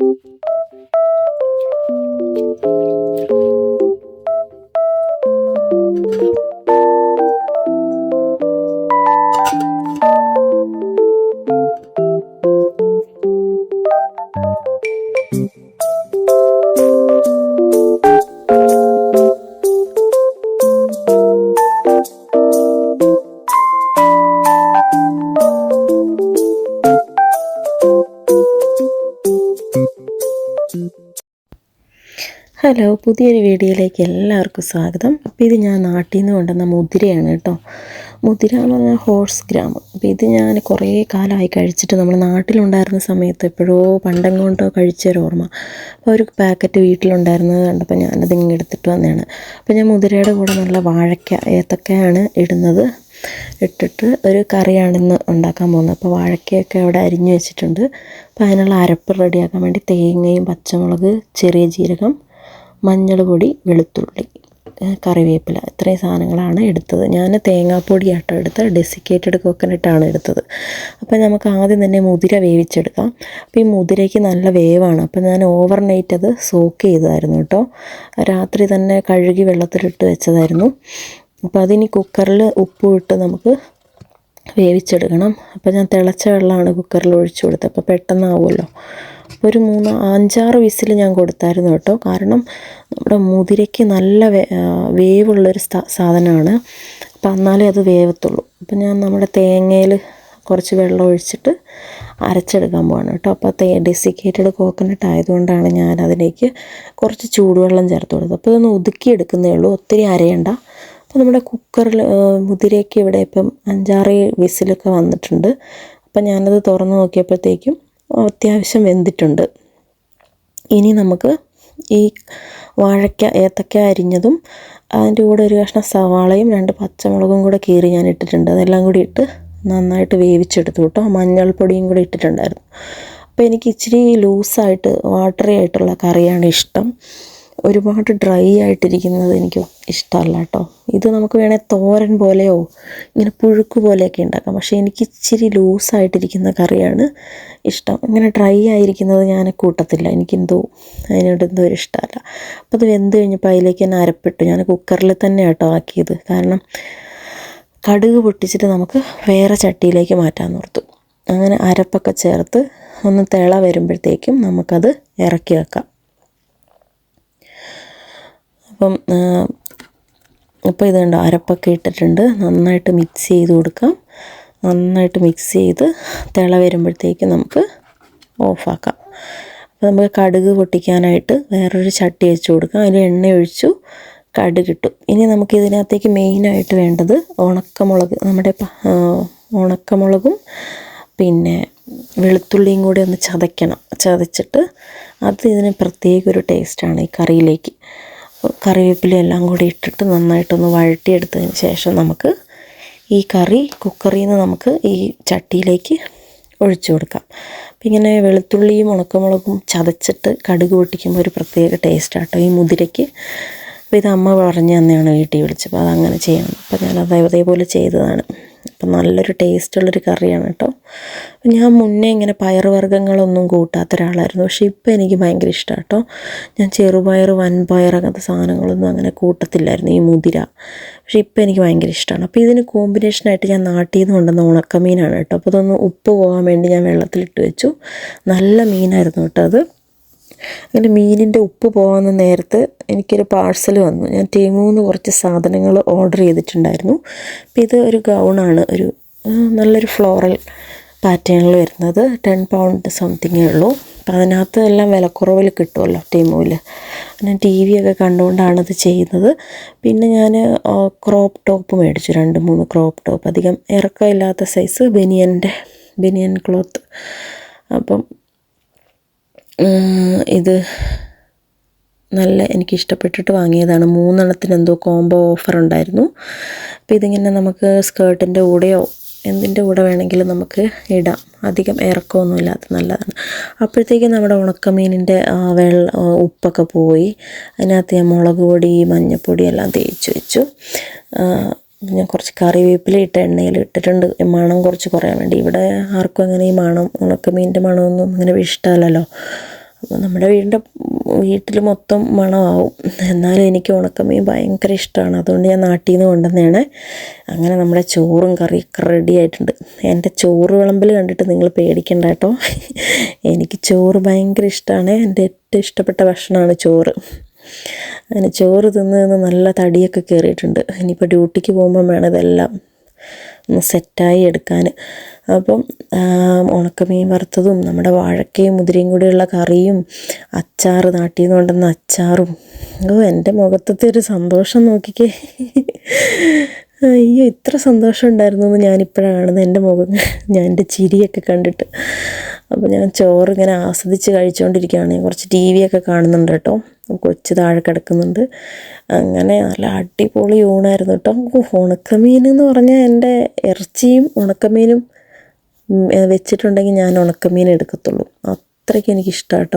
Música hello പുതിയൊരു വീഡിയോയിലേക്ക് എല്ലാവർക്കും സ്വാഗതം. അപ്പോൾ ഇത് ഞാൻ നാട്ടിൽ നിന്ന് കൊണ്ടുവന്ന മുതിരയാണ് കേട്ടോ. മുതിര എന്ന് പറഞ്ഞാൽ ഹോഴ്സ് ഗ്രാം അപ്പോൾ ഇത് ഞാൻ കുറേ കാലമായി കഴിച്ചിട്ട് നമ്മൾ നാട്ടിലുണ്ടായിരുന്ന സമയത്ത് എപ്പോഴോ പണ്ടെങ്ങോട്ടോ കഴിച്ചൊരു ഓർമ്മ. അപ്പോൾ ഒരു പാക്കറ്റ് വീട്ടിലുണ്ടായിരുന്നത് കണ്ടപ്പോൾ ഞാനത് ഇങ്ങനെ എടുത്തിട്ട് വന്നതാണ്. അപ്പോൾ ഞാൻ മുതിരയുടെ കൂടെ നല്ല വാഴയ്ക്ക ഏത്തക്കയാണ് ഇടുന്നത്. ഇട്ടിട്ട് ഒരു കറിയാണെന്ന് ഉണ്ടാക്കാൻ പോകുന്നത്. അപ്പോൾ വാഴക്കയൊക്കെ അവിടെ അരിഞ്ഞു വെച്ചിട്ടുണ്ട്. അപ്പോൾ അതിനുള്ള അരപ്പ് റെഡിയാക്കാൻ വേണ്ടി തേങ്ങയും പച്ചമുളക് ചെറിയ ജീരകം മഞ്ഞൾ പൊടി വെളുത്തുള്ളി കറിവേപ്പില ഇത്രയും സാധനങ്ങളാണ് എടുത്തത്. ഞാൻ തേങ്ങാപ്പൊടിയാട്ടോ എടുത്തത്. ഡെസിക്കേറ്റഡ് കോക്കനട്ടാണ് എടുത്തത്. അപ്പോൾ നമുക്ക് ആദ്യം തന്നെ മുതിര വേവിച്ചെടുക്കാം. അപ്പോൾ ഈ മുതിരയ്ക്ക് നല്ല വേവാണ്. അപ്പോൾ ഞാൻ ഓവർ നൈറ്റ് അത് സോക്ക് ചെയ്തതായിരുന്നു കേട്ടോ. രാത്രി തന്നെ കഴുകി വെള്ളത്തിലിട്ട് വെച്ചതായിരുന്നു. അപ്പോൾ അതിനി കുക്കറിൽ ഉപ്പും ഇട്ട് നമുക്ക് വേവിച്ചെടുക്കണം. അപ്പോൾ ഞാൻ തിളച്ച വെള്ളമാണ് കുക്കറിൽ ഒഴിച്ചു കൊടുത്തത്. അപ്പോൾ പെട്ടെന്നാവുമല്ലോ. ഒരു മൂന്ന് അഞ്ചാറ് വിസിൽ ഞാൻ കൊടുത്തായിരുന്നു കേട്ടോ. കാരണം നമ്മുടെ മുതിരയ്ക്ക് നല്ല വേവുള്ളൊരു സാധനമാണ്. അപ്പം എന്നാലേ അത് വേവത്തുള്ളൂ. അപ്പം ഞാൻ നമ്മുടെ തേങ്ങയിൽ കുറച്ച് വെള്ളം ഒഴിച്ചിട്ട് അരച്ചെടുക്കാൻ പോവാണ് കേട്ടോ. അപ്പോൾ തേ ഡെസിക്കേറ്റഡ് കോക്കനട്ട് ആയതുകൊണ്ടാണ് ഞാൻ അതിലേക്ക് കുറച്ച് ചൂടുവെള്ളം ചേർത്ത് കൊടുത്തത്. അപ്പോൾ ഇതൊന്ന് ഒതുക്കിയെടുക്കുന്നേ ഉള്ളൂ ഒത്തിരി അരയണ്ട. അപ്പോൾ നമ്മുടെ കുക്കറിൽ മുതിരയ്ക്ക് ഇവിടെ ഇപ്പം അഞ്ചാറ് വിസിലൊക്കെ വന്നിട്ടുണ്ട്. അപ്പം ഞാനത് തുറന്ന് നോക്കിയപ്പോഴത്തേക്കും അത്യാവശ്യം വെന്തിട്ടുണ്ട്. ഇനി നമുക്ക് ഈ വാഴയ്ക്ക ഏത്തക്ക അരിഞ്ഞതും അതിന്റെ കൂടെ ഒരു കഷ്ണം സവാളയും രണ്ട് പച്ചമുളകും കൂടെ കീറി ഞാൻ ഇട്ടിട്ടുണ്ട്. അതെല്ലാം കൂടി ഇട്ട് നന്നായിട്ട് വേവിച്ചെടുത്തു കേട്ടോ. മഞ്ഞൾപ്പൊടിയും കൂടി ഇട്ടിട്ടുണ്ടായിരുന്നു. അപ്പോൾ എനിക്ക് ഇച്ചിരി ലൂസായിട്ട് വാട്ടറി ആയിട്ടുള്ള കറിയാണ് ഇഷ്ടം. ഒരുപാട് ഡ്രൈ ആയിട്ടിരിക്കുന്നത് എനിക്ക് ഇഷ്ടമല്ല കേട്ടോ. ഇത് നമുക്ക് വേണേൽ തോരൻ പോലെയോ ഇങ്ങനെ പുഴുക്ക് പോലെയൊക്കെ ഉണ്ടാക്കാം. പക്ഷേ എനിക്ക് ഇച്ചിരി ലൂസായിട്ടിരിക്കുന്ന കറിയാണ് ഇഷ്ടം. ഇങ്ങനെ ഡ്രൈ ആയിരിക്കുന്നത് ഞാൻ കൂട്ടത്തില്ല. എനിക്കെന്തോ അതിനോട് എന്തോ ഒരു ഇഷ്ടമല്ല. അപ്പോൾ അത് വെന്ത് കഴിഞ്ഞപ്പോൾ അതിലേക്ക് തന്നെ അരപ്പിട്ടു. ഞാൻ കുക്കറിൽ തന്നെ കേട്ടോ ആക്കിയത്. കാരണം കടുക് പൊട്ടിച്ചിട്ട് നമുക്ക് വേറെ ചട്ടിയിലേക്ക് മാറ്റാൻ ഓർത്തു. അങ്ങനെ അരപ്പൊക്കെ ചേർത്ത് ഒന്ന് തിള വരുമ്പോഴത്തേക്കും നമുക്കത് ഇറക്കി വെക്കാം. അപ്പം അപ്പോൾ ഇത് കണ്ടോ അരപ്പൊക്കെ ഇട്ടിട്ടുണ്ട്. നന്നായിട്ട് മിക്സ് ചെയ്ത് കൊടുക്കാം. നന്നായിട്ട് മിക്സ് ചെയ്ത് തിള വരുമ്പോഴത്തേക്ക് നമുക്ക് ഓഫാക്കാം അപ്പോൾ നമുക്ക് കടുക് പൊട്ടിക്കാനായിട്ട് വേറൊരു ചട്ടി വെച്ച് കൊടുക്കാം. അതിൽ എണ്ണ ഒഴിച്ചു കടുക് ഇട്ടു. ഇനി നമുക്ക് ഇതിനകത്തേക്ക് മെയിനായിട്ട് വേണ്ടത് ഉണക്കമുളക് നമ്മുടെ ഉണക്കമുളകും പിന്നെ വെളുത്തുള്ളിയും കൂടി ഒന്ന് ചതയ്ക്കണം. ചതച്ചിട്ട് അത് ഇതിന് പ്രത്യേക ഒരു ടേസ്റ്റാണ് ഈ കറിയിലേക്ക്. കറിവേപ്പില എല്ലാം കൂടി ഇട്ടിട്ട് നന്നായിട്ടൊന്ന് വഴട്ടിയെടുത്തതിന് ശേഷം നമുക്ക് ഈ കറി കുക്കറിൽ നിന്ന് നമുക്ക് ഈ ചട്ടിയിലേക്ക് ഒഴിച്ചു കൊടുക്കാം. അപ്പം ഇങ്ങനെ വെളുത്തുള്ളിയും ഉണക്കമുളകും ചതച്ചിട്ട് കടുക് പൊട്ടിക്കുമ്പോൾ ഒരു പ്രത്യേക ടേസ്റ്റാട്ടോ ഈ മുതിരയ്ക്ക്. അപ്പോൾ ഇത് അമ്മ പറഞ്ഞു തന്നെയാണ് വീട്ടിൽ വിളിച്ചപ്പോൾ അതങ്ങനെ ചെയ്യണം. അപ്പോൾ ഞാനത് അത് അതേപോലെ ചെയ്തതാണ്. അപ്പം നല്ലൊരു ടേസ്റ്റുള്ളൊരു കറിയാണ് കേട്ടോ. ഞാൻ മുന്നേ ഇങ്ങനെ പയറുവർഗങ്ങളൊന്നും കൂട്ടാത്ത ഒരാളായിരുന്നു. പക്ഷേ ഇപ്പം എനിക്ക് ഭയങ്കര ഇഷ്ടമാണ് കേട്ടോ. ഞാൻ ചെറുപയർ വൻപയർ അങ്ങനത്തെ സാധനങ്ങളൊന്നും അങ്ങനെ കൂട്ടത്തില്ലായിരുന്നു. ഈ മുതിര. പക്ഷേ ഇപ്പം എനിക്ക് ഭയങ്കര ഇഷ്ടമാണ് അപ്പോൾ ഇതിന് കോമ്പിനേഷനായിട്ട് ഞാൻ നാട്ടിൽ നിന്ന് കൊണ്ടുവന്ന ഉണക്കമീനാണ് കേട്ടോ. അപ്പോൾ അതൊന്ന് ഉപ്പ് പോകാൻ വേണ്ടി ഞാൻ വെള്ളത്തിലിട്ട് വെച്ചു. നല്ല മീനായിരുന്നു കേട്ടോ അത്. അങ്ങനെ മീനിന്റെ ഉപ്പ് പോകുന്ന നേരത്ത് എനിക്കൊരു പാഴ്സൽ വന്നു. ഞാൻ ടീമൂന്ന് കുറച്ച് സാധനങ്ങൾ ഓർഡർ ചെയ്തിട്ടുണ്ടായിരുന്നു. അപ്പോൾ ഇത് ഒരു ഗൗണാണ് ഒരു നല്ലൊരു ഫ്ലോറൽ പാറ്റേണിൽ വരുന്നത്. ടെൻ പൗണ്ട് സംതിങ്ങേ ഉള്ളൂ. അപ്പം അതിനകത്ത് എല്ലാം വിലക്കുറവിൽ കിട്ടുമല്ലോ ടീമൂവിൽ ഞാൻ ടി വി ഒക്കെ കണ്ടുകൊണ്ടാണ് അത് ചെയ്യുന്നത്. പിന്നെ ഞാൻ ക്രോപ്പ് ടോപ്പ് മേടിച്ചു. രണ്ട് മൂന്ന് ക്രോപ്പ് ടോപ്പ് അധികം ഇറക്കമില്ലാത്ത സൈസ് ബനിയന്റെ ബനിയൻ ക്ലോത്ത്. അപ്പം ഇത് നല്ല എനിക്ക് ഇഷ്ടപ്പെട്ടിട്ട് വാങ്ങിയതാണ്. മൂന്നെണ്ണത്തിന് എന്തോ കോംബോ ഓഫർ ഉണ്ടായിരുന്നു. അപ്പോൾ ഇതിങ്ങനെ നമുക്ക് സ്കേർട്ടിന്റെ കൂടെയോ എന്തിന്റെ കൂടെ വേണമെങ്കിലും നമുക്ക് ഇടാം. അധികം ഇറക്കമൊന്നുമില്ലാത്ത നല്ലതാണ്. അപ്പോഴത്തേക്കും നമ്മുടെ ഉണക്കമീനിന്റെ വെള്ള ഉപ്പൊക്കെ പോയി. അതിനകത്ത് ഞാൻ മുളക് പൊടി മഞ്ഞൾപ്പൊടി എല്ലാം തേച്ച് വെച്ചു. ഞാൻ കുറച്ച് കറിവേപ്പില ഇട്ട എണ്ണയിൽ ഇട്ടിട്ടുണ്ട്. മണം കുറച്ച് കുറയാൻ വേണ്ടി. ഇവിടെ ആർക്കും അങ്ങനെ ഈ മണം ഉണക്കമീനിന്റെ മണമൊന്നും അങ്ങനെ ഇഷ്ടമല്ലല്ലോ. നമ്മുടെ വീടിന്റെ വീട്ടിൽ മൊത്തം മണമാവും. എന്നാലും എനിക്ക് ഉണക്കമീൻ ഭയങ്കര ഇഷ്ടമാണ്. അതുകൊണ്ട് ഞാൻ നാട്ടിൽ നിന്ന് കൊണ്ടുവന്നതാണ്. അങ്ങനെ നമ്മുടെ ചോറും കറിയൊക്കെ റെഡി ആയിട്ടുണ്ട്. എന്റെ ചോറ് വിളമ്പൽ കണ്ടിട്ട് നിങ്ങൾ പേടിക്കണ്ട കേട്ടോ. എനിക്ക് ചോറ് ഭയങ്കര ഇഷ്ടമാണ്. എന്റെ ഏറ്റവും ഇഷ്ടപ്പെട്ട ഭക്ഷണമാണ് ചോറ്. അങ്ങനെ ചോറ് തിന്ന് നല്ല തടിയൊക്കെ കയറിയിട്ടുണ്ട്. ഇനിയിപ്പോൾ ഡ്യൂട്ടിക്ക് പോകുമ്പം വേണം ഇതെല്ലാം സെറ്റായി എടുക്കാൻ അപ്പം ഉണക്കമീൻ വറുത്തതും നമ്മുടെ വാഴക്കയും മുതിരയും കൂടെയുള്ള കറിയും അച്ചാർ നാട്ടിൽ നിന്ന് കൊണ്ടുവന്ന അച്ചാറും. ഓ എന്റെ മുഖത്തത്തെ ഒരു സന്തോഷം നോക്കിക്കേ. അയ്യോ ഇത്ര സന്തോഷം ഉണ്ടായിരുന്നു എന്ന് ഞാനിപ്പോഴാണ് കാണുന്നത് എന്റെ മുഖം. ഞാൻ എന്റെ ചിരിയൊക്കെ കണ്ടിട്ട്. അപ്പോൾ ഞാൻ ചോറ് ഇങ്ങനെ ആസ്വദിച്ച് കഴിച്ചുകൊണ്ടിരിക്കുകയാണ്. ഞാൻ കുറച്ച് ടി വി ഒക്കെ കാണുന്നുണ്ട് കേട്ടോ. കൊച്ചു താഴെ കിടക്കുന്നുണ്ട്. അങ്ങനെ നല്ല അടിപൊളി ഊണായിരുന്നു കേട്ടോ. ഉണക്കമീൻ എന്ന് പറഞ്ഞാൽ എന്റെ ഇറച്ചിയും ഉണക്കമീനും വെച്ചിട്ടുണ്ടെങ്കിൽ ഞാൻ ഉണക്കമീൻ എടുക്കത്തുള്ളൂ. അത്രയ്ക്ക് എനിക്കിഷ്ടം കേട്ടോ.